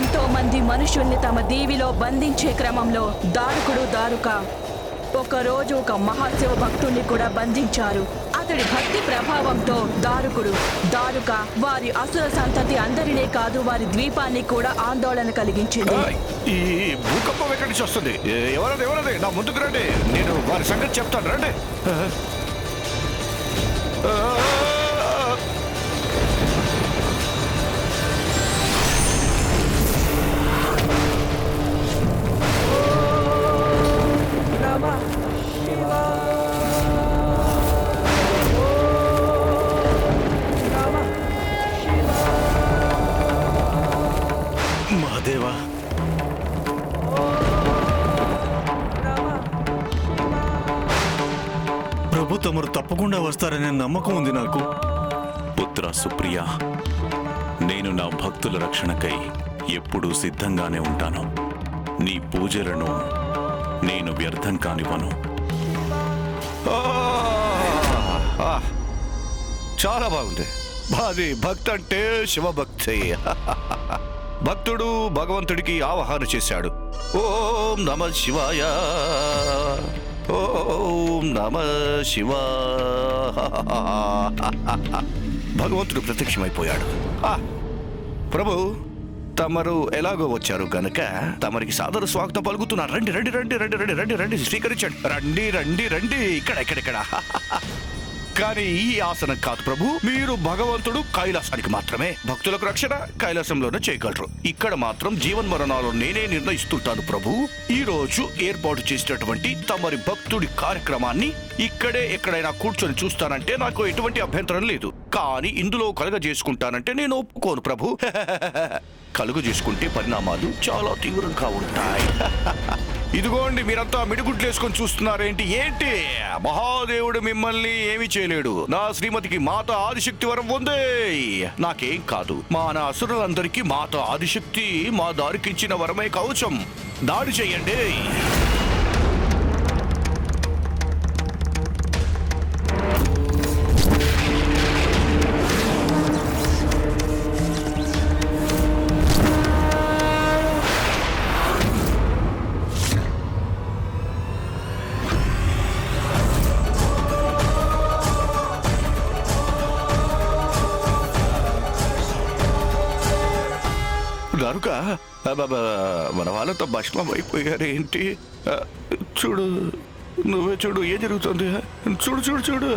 ఎంతో మంది మనుషుల్ని తమ దీవిలో బంధించే క్రమంలో దారుకుడు దారుక. ఒకరోజు ఒక మహాశివ భక్తుణ్ణి కూడా బంధించారు. అతడి భక్తి ప్రభావంతో దారుకుడు దారుక వారి అసుర సంతతి అందరినే కాదు వారి ద్వీపాన్ని కూడా ఆందోళన కలిగించింది. ఈ భూకంపం ఎక్కడి నుంచి వస్తుంది? ఎవరది ఎవరది? నా ముందుకు రండి. నేను వారి సంగతి చెప్తాను. రండి. వస్తారనే నమ్మకం ఉంది నాకు. పుత్ర సుప్రియ నేను నా భక్తుల రక్షణకై ఎప్పుడూ సిద్ధంగానే ఉంటాను. నీ పూజలను నేను వ్యర్థం కానివ్వను. చాలా బాగుంది. మాది భక్తి అంటే శివభక్తి. భక్తుడు భగవంతుడికి ఆవాహన చేశాడు. ఓం నమ శివాయ. ఓం నమ శివ భగవంతుడు ప్రత్యక్షమైపోయాడు ప్రభు తమరు ఎలాగో వచ్చారు గనక తమరికి సాదర స్వాగతం పలుకుతున్నారు రండి రండి రండి రండి రండి రండి రండి స్వీకరించండి రండి రండి రండి ఇక్కడ ఇక్కడ ఇక్కడ కానీ ఈ ఆసనం కాదు ప్రభు. మీరు భగవంతుడు కైలాసానికి మాత్రమే. భక్తులకు రక్షణ కైలాసంలోనే చేయగలరు. ఇక్కడ మాత్రం జీవన్ మరణాలు నేనే నిర్ణయిస్తుంటాను ప్రభు. ఈ రోజు ఏర్పాటు చేసినటువంటి తమరి భక్తుడి కార్యక్రమాన్ని ఇక్కడే ఎక్కడైనా కూర్చొని చూస్తానంటే నాకు ఎటువంటి అభ్యంతరం లేదు. కానీ ఇందులో కలుగ చేసుకుంటానంటే నేను ఒప్పుకోను ప్రభు. కలుగు చేసుకుంటే పరిణామాలు చాలా తీవ్రంగా ఉంటాయి. ఇదిగోండి మీరంతా మిడిగుడ్లు వేసుకొని చూస్తున్నారేంటి? ఏంటి? మహాదేవుడు మిమ్మల్ని ఏమీ చేయలేడు. నా శ్రీమతికి మాత ఆదిశక్తి వరం ఉందే. నాకేం కాదు. మా నా అసురులందరికీ మాత ఆదిశక్తి మా దారికిచ్చిన వరమే కవచం. దాడి చెయ్యండి దారుక మన వాళ్ళతో భస్మం అయిపోయారు ఏంటి చూడు నువ్వే చూడు ఏం జరుగుతుంది చూడు చూడు చూడు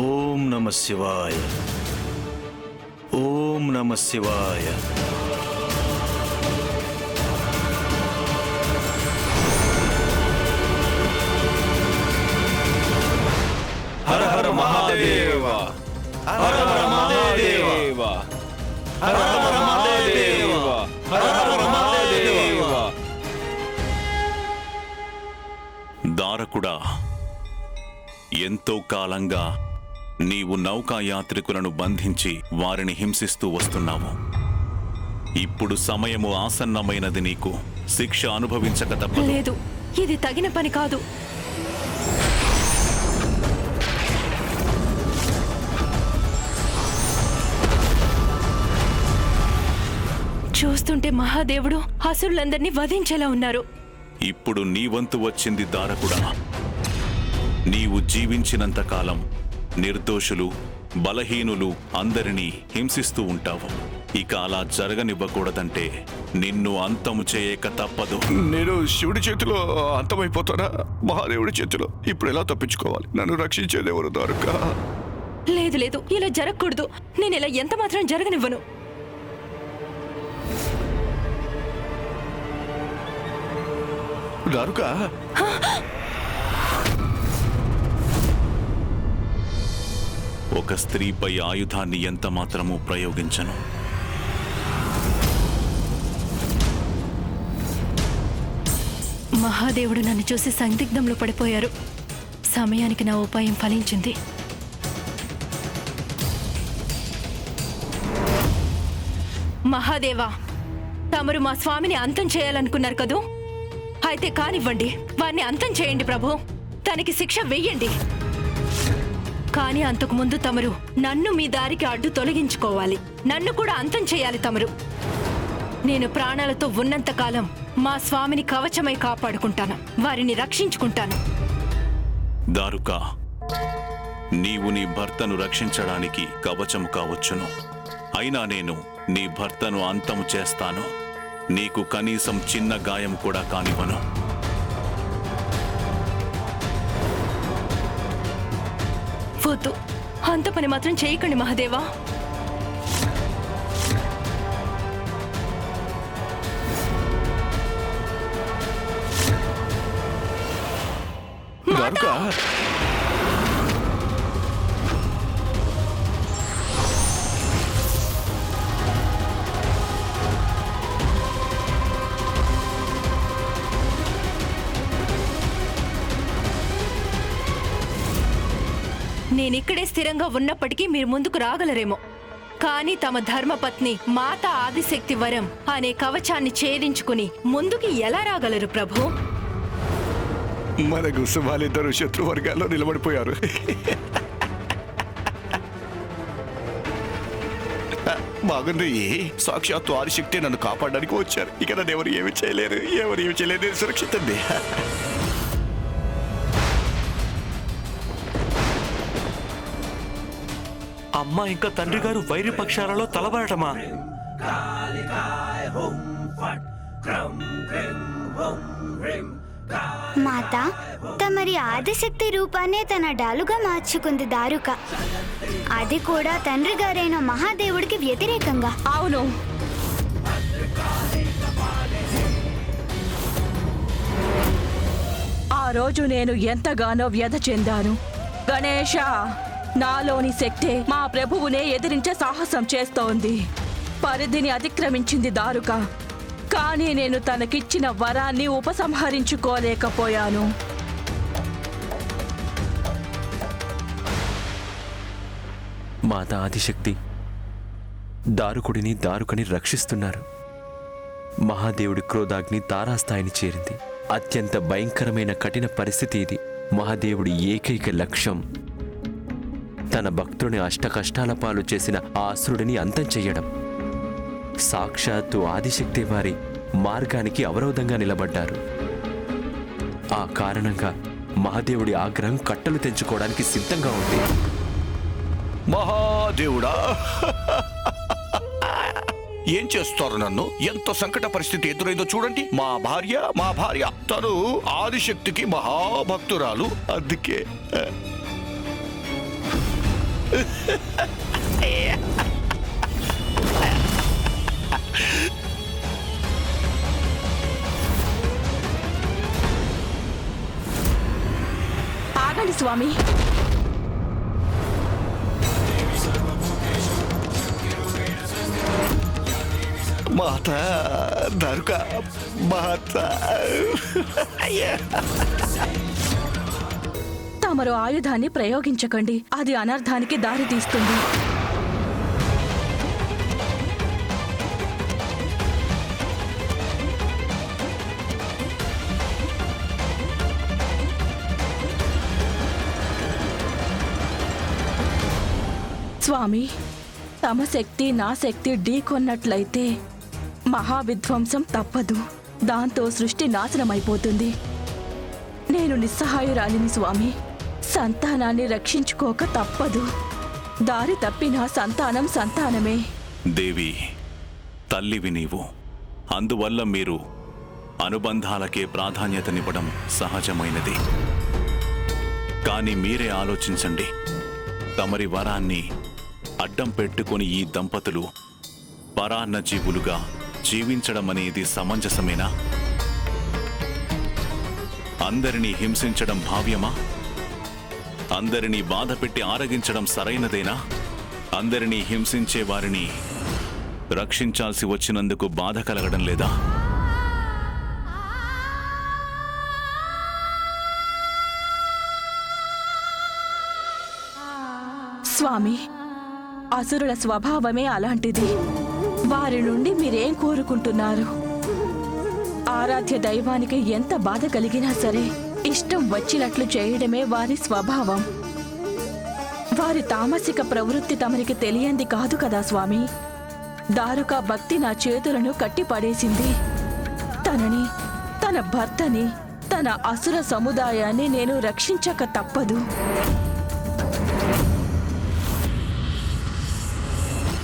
ఓం నమ శివాయ. ఓం నమ శివాయ. హర హర మహాదేవ. హర హర మహాదేవ. హర హర మహాదేవ. హర హర మహాదేవ. దారకుడా ఎంతో కాలంగా నీవు నౌకా యాత్రికులను బంధించి వారిని హింసిస్తూ వస్తున్నావు. ఇప్పుడు సమయము ఆసన్నమైనది నీకు. శిక్ష అనుభవించక తప్పదు. లేదు ఇది తగిన పని కాదు. చూస్తుంటే మహాదేవుడు అసురులందరినీ వధించేలా ఉన్నారు. ఇప్పుడు నీ వంతు వచ్చింది దారకుడా. నీవు జీవించినంత కాలం నిర్దోషులు బలహీనులు అందరినీ హింసిస్తూ ఉంటావు. ఇక అలా జరగనివ్వకూడదంటే నిన్ను అంతము చేయక తప్పదు. నేను శివుడి చేతిలో అంతమైపోతానా? మహాదేవుడి చేతిలో ఇప్పుడు ఎలా తప్పించుకోవాలి? నన్ను రక్షించేది ఎవరు దారుక? లేదు లేదు ఇలా జరగకూడదు. నేను ఇలా ఎంత మాత్రం జరగనివ్వను. దారుక ఒక స్త్రీపై ఆయుధాన్ని ఎంత మాత్రమూ ప్రయోగించను. మహాదేవుడు నన్ను చూసి సందిగ్ధంలో పడిపోయారు. సమయానికి నా ఉపాయం ఫలించింది. మహాదేవా తమరు మా స్వామిని అంతం చేయాలనుకున్నారు కదూ? అయితే కానివ్వండి వారిని అంతం చేయండి ప్రభు. తనకి శిక్ష వెయ్యండి కానీ అంతకుముందు తమరు నన్ను మీ దారికి అడ్డు తొలగించుకోవాలి. నన్ను కూడా అంతం చేయాలి తమరు. నేను ప్రాణాలతో ఉన్నంతకాలం మా స్వామిని కవచమై కాపాడుకుంటాను. వారిని రక్షించుకుంటాను. దారుకా నీవు నీ భర్తను రక్షించడానికి కవచము కావచ్చును. అయినా నేను నీ భర్తను అంతము చేస్తాను. నీకు కనీసం చిన్న గాయం కూడా కానివ్వను. వద్దు. అంత పని మాత్రం చేయకండి మహాదేవా. నేనిక్కడే స్థిరంగా ఉన్నప్పటికీ మీరు ముందుకు రాగలరేమో. కానీ తమ ధర్మపత్ని మాత ఆదిశక్తి వరం అనే కవచాన్ని ఛేదించుకుని ముందుకి ఎలా రాగలరు ప్రభు? మన గుసుమాలిద్దరు శత్రు వర్గాల్లో నిలబడిపోయారు. బాగుంది. సాక్షాత్తు ఆదిశక్తి నన్ను కాపాడడానికి వచ్చారు. ఇక నన్ను ఎవరు ఏమి చేయలేరు. ఎవరు ఏమి చేయలేరు. సురక్షితండి. అమ్మ ఇంకా తండ్రి గారు వైరి పక్షాలలో తలబడటమా? మాత తమరి ఆదిశక్తి రూపాన్నే తన డాలుగా మార్చుకుంది దారుక. అది కూడా తండ్రి గారైన మహాదేవుడికి వ్యతిరేకంగా. అవును. ఆ రోజు నేను ఎంతగానో వ్యధ చెందాను. గణేష నాలోని శక్తే మా ప్రభువునే ఎదిరించే సాహసం చేస్తోంది. పరిధిని అతిక్రమించింది దారుక. కానీ నేను తనకిచ్చిన వరాన్ని ఉపసంహరించుకోలేకపోయాను. మాత ఆదిశక్తి దారుకుడిని దారుకని రక్షిస్తున్నారు. మహాదేవుడి క్రోధాగ్ని తారాస్థాయిని చేరింది. అత్యంత భయంకరమైన కఠిన పరిస్థితి ఇది. మహాదేవుడి ఏకైక లక్ష్యం తన భక్తుని అష్టకష్టాల పాలు చేసిన ఆ అసురుడిని అంతం చెయ్యడం. సాక్షాత్తు ఆదిశక్తి వారి మార్గానికి అవరోధంగా నిలబడ్డారు. ఆ కారణంగా మహాదేవుడి ఆగ్రహం కట్టలు తెంచుకోవడానికి సిద్ధంగా ఉంది. మహాదేవుడా! ఏం చేస్తారు నన్ను? ఎంత సంకట పరిస్థితి ఎదురైందో చూడండి. మా భార్య మా భార్య. తను ఆదిశక్తికి మహాభక్తురాలు. అందుకే ఆగండి స్వామి మాత దరుక మాత అయ్యా మరో ఆయుధాన్ని ప్రయోగించకండి. అది అనర్థానికి దారితీస్తుంది స్వామి తమ శక్తి నా శక్తి ఢీకొన్నట్లయితే మహావిధ్వంసం తప్పదు. దాంతో సృష్టి నాశనమైపోతుంది. నేను నిస్సహాయురాలిని స్వామి. సంతానాన్ని రక్షించుకోక తప్పదు. దారి తప్పిన సంతానం సంతానమే. దేవి తల్లివి నీవు. అందువల్ల మీరు అనుబంధాలకే ప్రాధాన్యతనివ్వడం సహజమైనది. కానీ మీరే ఆలోచించండి. తమరి వరాన్ని అడ్డం పెట్టుకొని ఈ దంపతులు పరాన్న జీవులుగా జీవించడం అనేది సమంజసమేనా? అందరినీ హింసించడం భావ్యమా? అందరినీ బాధ పెట్టి ఆరగించడం సరైనదేనా? అందరినీ హింసించే వారిని రక్షించాల్సి వచ్చినందుకు బాధ కలగడం లేదా? స్వామి అసురుల స్వభావమే అలాంటిది. వారి నుండి మీరేం కోరుకుంటున్నారు? ఆరాధ్య దైవానికి ఎంత బాధ కలిగినా సరే ఇష్టం వచ్చినట్లు చేయడమే వారి స్వభావం. వారి తామసిక ప్రవృత్తి తమరికి తెలియంది కాదు కదా స్వామి. దారుక భక్తి నా చేతులను కట్టిపడేసింది. తనని తన భర్తని తన అసుర సముదాయాన్ని నేను రక్షించక తప్పదు.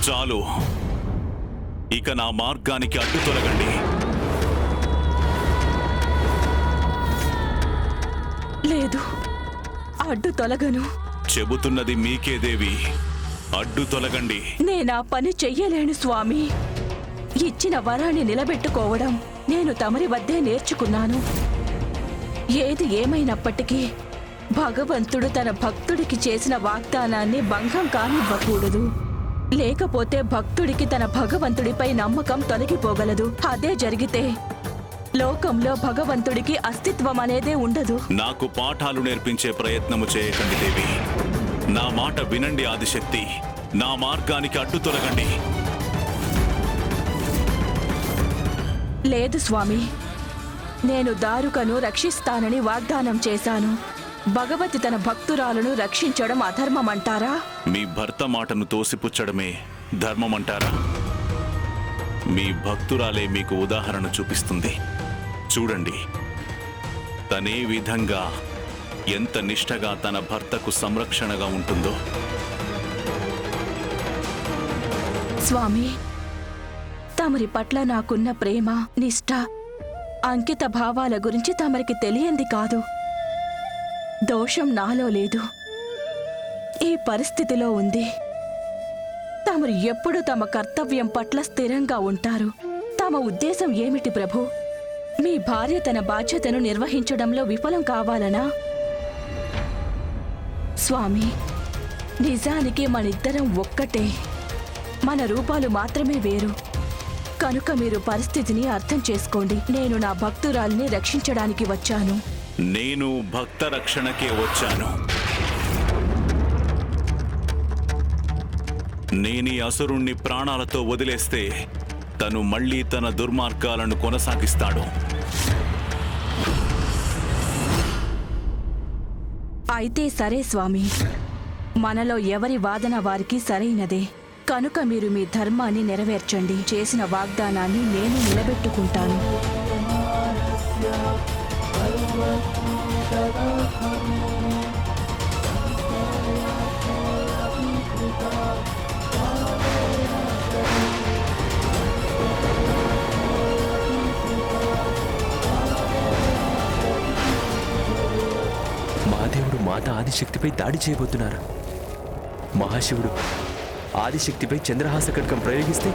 చాలు. ఇక నా మార్గానికి అడ్డు తొలగండి లేదు. అడ్డు తొలగను. చెబుతున్నది మీకే దేవి. అడ్డు తొలగండి. నేనా పని చెయ్యలేను స్వామి. ఇచ్చిన వరాన్ని నిలబెట్టుకోవడం నేను తమరి వద్దే నేర్చుకున్నాను. ఏది ఏమైనప్పటికీ భగవంతుడు తన భక్తుడికి చేసిన వాగ్దానాన్ని భంగం కానివ్వకూడదు. లేకపోతే భక్తుడికి తన భగవంతుడిపై నమ్మకం తొలగిపోగలదు. అదే జరిగితే లోకంలో భగవంతుడికి అస్తిత్వం అనేదే ఉండదు. నాకు పాఠాలు నేర్పించే ప్రయత్నము చేయకండి దేవి. నా మాట వినండి ఆదిశక్తి. నా మార్గానికి అడ్డు తొలగండి. లేదు స్వామి నేను దారుకను రక్షిస్తానని వాగ్దానం చేశాను. భగవతి తన భక్తురాలను రక్షించడం అధర్మమంటారా? మీ భర్త మాటను తోసిపుచ్చడమే ధర్మమంటారా? మీ భక్తురాలే మీకు ఉదాహరణ చూపిస్తుంది. చూడండి. తనే విధంగా ఎంత నిష్టగా తన భర్తకు సంరక్షణగా ఉంటుందో. స్వామి తమరి పట్ల నాకున్న ప్రేమ నిష్ట అంకిత భావాల గురించి తమరికి తెలియంది కాదు. దోషం నాలో లేదు. ఈ పరిస్థితిలో ఉంది. తమరు ఎప్పుడు తమ కర్తవ్యం పట్ల స్థిరంగా ఉంటారు. తమ ఉద్దేశం ఏమిటి ప్రభు? మీ భార్య తన బాధ్యతను నిర్వహించడంలో విఫలం కావాలనా? స్వామి నిజానికి మనిద్దరం ఒక్కటే. మన రూపాలు మాత్రమే వేరు. కనుక మీరు పరిస్థితిని అర్థం చేసుకోండి. నేను నా భక్తురాలిని రక్షించడానికి వచ్చాను. నేను భక్త రక్షణకే వచ్చాను. నేనీ అసురుణ్ణి ప్రాణాలతో వదిలేస్తే తను మళ్ళీ తన దుర్మార్గాలను కొనసాగిస్తాడు. అయితే సరే స్వామి. మనలో ఎవరి వాదన వారికి సరైనదే. కనుక మీరు మీ ధర్మాన్ని నెరవేర్చండి. చేసిన వాగ్దానాన్ని నేను నిలబెట్టుకుంటాను. ఆదిశక్తిపై దాడి చేయబోతున్నారు. మహాశివుడు ఆదిశక్తిపై చంద్రహాస ఖడ్గం ప్రయోగిస్తే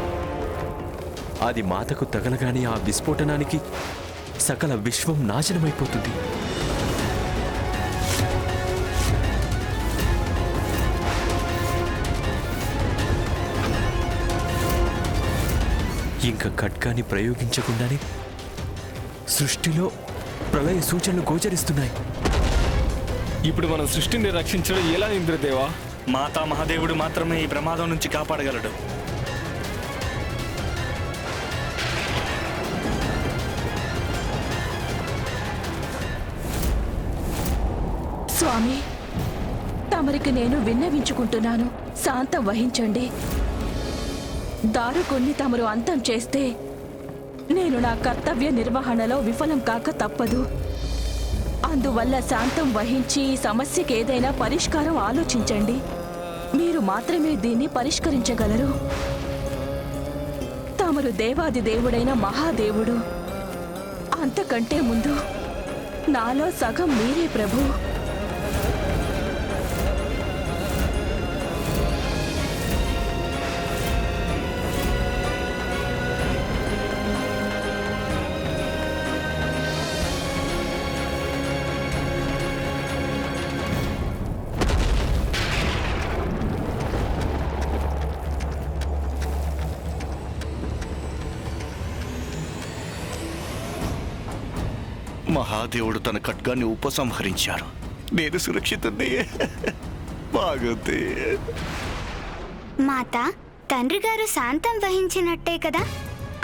అది మాతకు తగలగానే ఆ విస్ఫోటనానికి సకల విశ్వం నాశనమైపోతుంది. ఇంకా ఖడ్గాన్ని ప్రయోగించకుండానే సృష్టిలో ప్రళయ సూచనలు గోచరిస్తున్నాయి. ఇప్పుడు మనం సృష్టిని రక్షించడం ఎలా ఇంద్రదేవా? మాతా మహాదేవుడు మాత్రమే ఈ ప్రమాదం నుంచి కాపాడగలడు. స్వామి తమరికి నేను విన్నవించుకుంటున్నాను. శాంతం వహించండి. దారుకొన్ని తమరు అంతం చేస్తే నేను నా కర్తవ్య నిర్వహణలో విఫలం కాక తప్పదు. అందువల్ల శాంతం వహించి ఈ సమస్యకి ఏదైనా పరిష్కారం ఆలోచించండి. మీరు మాత్రమే దీన్ని పరిష్కరించగలరు. తమరు దేవాది దేవుడైన మహాదేవుడు. అంతకంటే ముందు నాలో సగం మీరే ప్రభు. మహాదేవుడు తన ఖడ్గాన్ని ఉపసంహరించారు. నేను సురక్షితుడే బాగుంది. మాత తండ్రి గారు శాంతం వహించినట్టే కదా?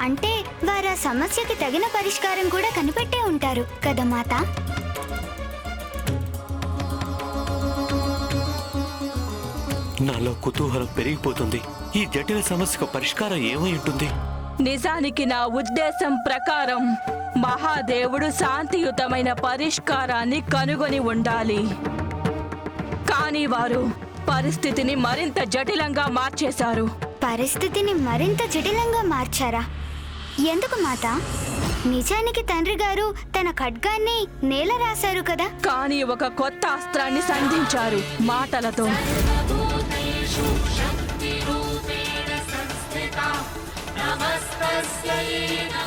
అంటే వారు ఆ సమస్యకి తగిన పరిష్కారం కూడా కనిపెట్టే ఉంటారు కదా మాత? నాలో కుతూహలం పెరిగిపోతుంది. ఈ జటిల సమస్యకు పరిష్కారం ఏమై ఉంటుంది? నిజానికి నా ఉద్దేశం ప్రకారం మహాదేవుడు శాంతియుతమైన పరిష్కారాన్ని కనుగొని ఉండాలి. కానీ వారు పరిస్థితిని మరింత జటిలంగా మార్చేశారు. పరిస్థితిని మరింత జటిలంగా మార్చారా? ఎందుకు మాత? నిజానికి తండ్రి గారు తన ఖడ్గాన్ని నేల రాశారు కదా? కానీ ఒక కొత్త అస్త్రాన్ని సంధించారు మాటలతో.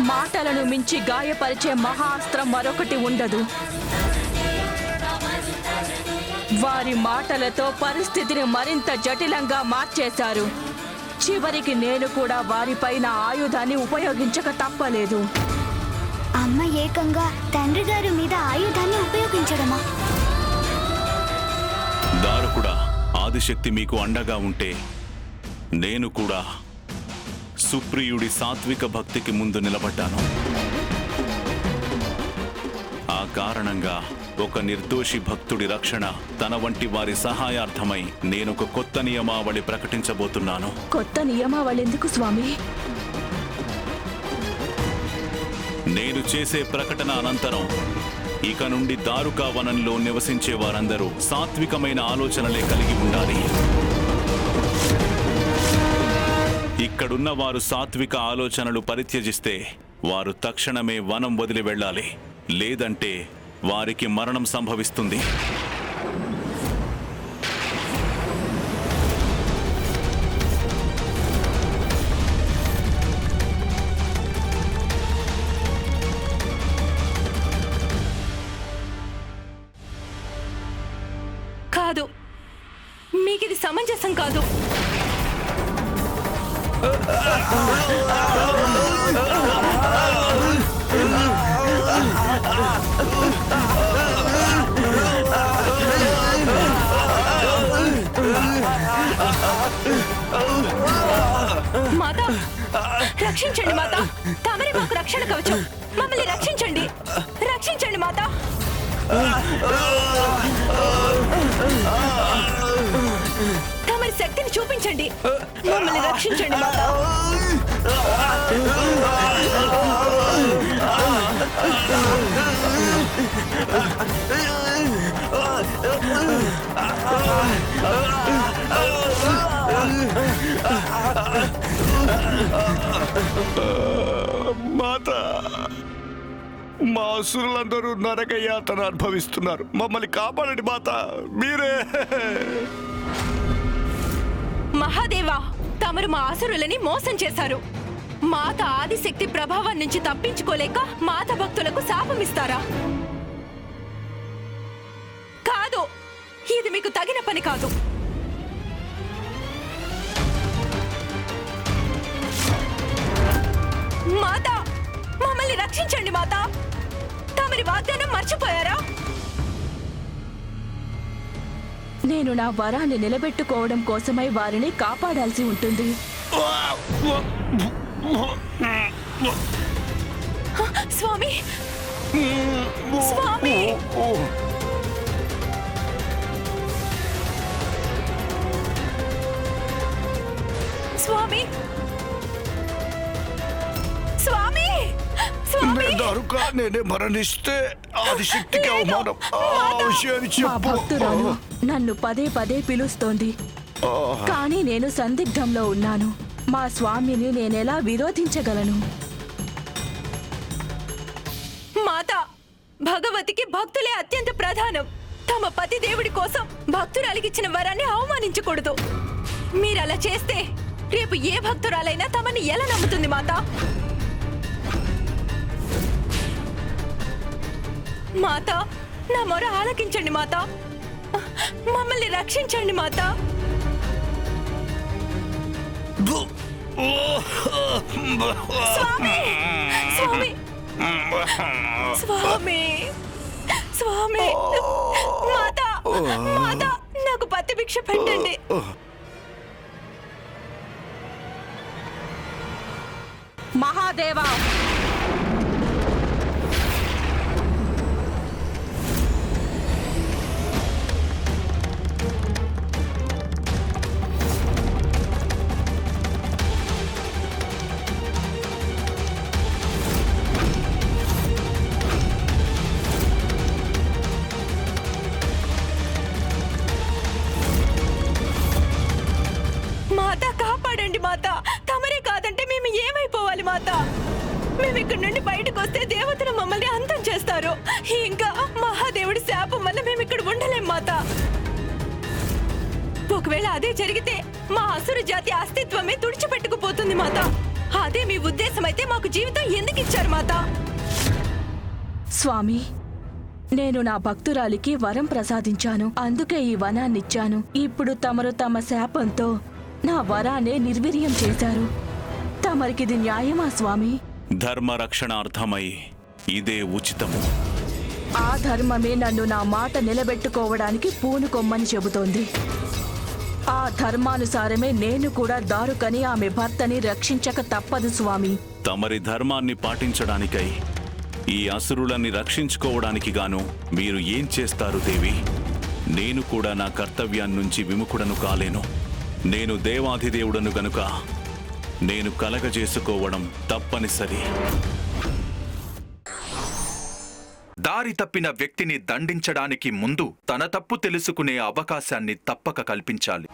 మాటలను మించి గాయపరిచే మహాస్త్రం మరొకటి ఉండదు. వారి మాటలతో పరిస్థితిని మరింత జటిలంగా మార్చేశారు. చివరికి నేను కూడా వారిపైన ఆయుధాన్ని ఉపయోగించక తప్పలేదు. అమ్మ ఏకంగా తండ్రి గారి మీద ఆయుధాన్ని ఉపయోగించడమా? దారుకుడా ఆదిశక్తి మీకు అండగా ఉంటే నేను కూడా సుప్రియుడి సాత్విక భక్తికి ముందు నిలబడ్డాను. ఆ కారణంగా ఒక నిర్దోషి భక్తుడి రక్షణ తన వంటి వారి సహాయార్థమై నేనొక కొత్త నియమావళి ప్రకటించబోతున్నాను. కొత్త నియమావళెందుకు స్వామి? నేను చేసే ప్రకటన అనంతరం ఇక నుండి దారుకా వనంలో నివసించే వారందరూ సాత్వికమైన ఆలోచనలే కలిగి ఉండాలి. ఇక్కడున్న వారు సాత్విక ఆలోచనలు పరిత్యజిస్తే వారు తక్షణమే వనం వదిలి వెళ్ళాలి. లేదంటే వారికి మరణం సంభవిస్తుంది. కాదు. మీకిది సమంజసం కాదు. మాత రక్షించండి మాత. తమరి మాకు రక్షణ కవచం. మమ్మల్ని రక్షించండి. రక్షించండి మాత. శక్తిని చూపించండి. మమ్మల్ని రక్షించండి మాత. మాత మా అసురులందరూ నరక యాతన అనుభవిస్తున్నారు. మమ్మల్ని కాపాడండి మాత. మీరే. మహాదేవా తమరు మా ఆసురులని మోసం చేశారు. మాత ఆదిశక్తి ప్రభావం నుంచి తప్పించుకోలేక మాత భక్తులకు శాపమిస్తారా? కాదు ఇది మీకు తగిన పని కాదు. మాత మమ్మల్ని రక్షించండి మాత. తమరి వాగ్దానం మర్చిపోయారా? నేను నా వరాన్ని నిలబెట్టుకోవడం కోసమై వారిని కాపాడాల్సి ఉంటుంది. స్వామి! స్వామి! దారుక నేనే మరణిస్తే ఆదిశక్తికి అవమానం ఆ విషయాన్ని మా చెప్పు భక్తురాలు నన్ను పదే పదే పిలుస్తోంది కానీ నేను సందిగ్ధంలో ఉన్నాను మా స్వామిని నేనెలా విరోధించగలను మాత భగవతికి భక్తులే అత్యంత ప్రధానం. తమ పతి దేవుడి కోసం భక్తురాలికిచ్చిన వరాన్ని అవమానించకూడదు. మీరలా చేస్తే రేపు ఏ భక్తురాలైనా తమని ఎలా నమ్ముతుంది మాత? మాత నా మొర ఆలకించండి మాత. మమ్మల్ని రక్షించండి మాత. స్వామి స్వామి. స్వామి స్వామి. మాత మాత నాకు పత్తి భిక్ష పెట్టండి. మహాదేవా కాపాడండి మాత. తమరే కాదంటే మేము ఏమైపోవాలి మాత? మేము ఇక్కడ నుండి బయటకు వస్తే దేవతలు మమ్మల్ని అంతం చేస్తారు. ఇంకా మహాదేవుడి శాపం వల్ల మేము ఇక్కడ ఉండలేం మాత. ఒకవేళ అదే జరిగితే మా అసుర జాతి అస్తిత్వమే తుడిచిపెట్టుకుపోతుంది మాత. అదే మీ ఉద్దేశం అయితే మాకు జీవితం ఎందుకు ఇచ్చారు మాత? స్వామి నేను నా భక్తురాలికి వరం ప్రసాదించాను. అందుకే ఈ వనాన్నిచ్చాను. ఇప్పుడు తమరు తమ శాపంతో నా వరాన్నే నిర్వీర్యం చేశారు. తమరికిది న్యాయమా స్వామి? ధర్మ రక్షణార్థమై ఇదే ఉచితము. ఆ ధర్మమే నన్ను నా మాట నిలబెట్టుకోవడానికి పూనుకొమ్మని చెబుతోంది. ఆ ధర్మానుసారమే నేను కూడా దారుకని ఆమె భర్తని రక్షించక తప్పదు స్వామి. తమరి ధర్మాన్ని పాటించడానికై ఈ అసురులని రక్షించుకోవడానికి గాను మీరు ఏం చేస్తారు దేవి? నేను కూడా నా కర్తవ్యాన్నించి విముఖుడను కాలేను. నేను దేవాధిదేవుడను గనుక నేను కలగజేసుకోవడం తప్పనిసరి. దారి తప్పిన వ్యక్తిని దండించడానికి ముందు తన తప్పు తెలుసుకునే అవకాశాన్ని తప్పక కల్పించాలి.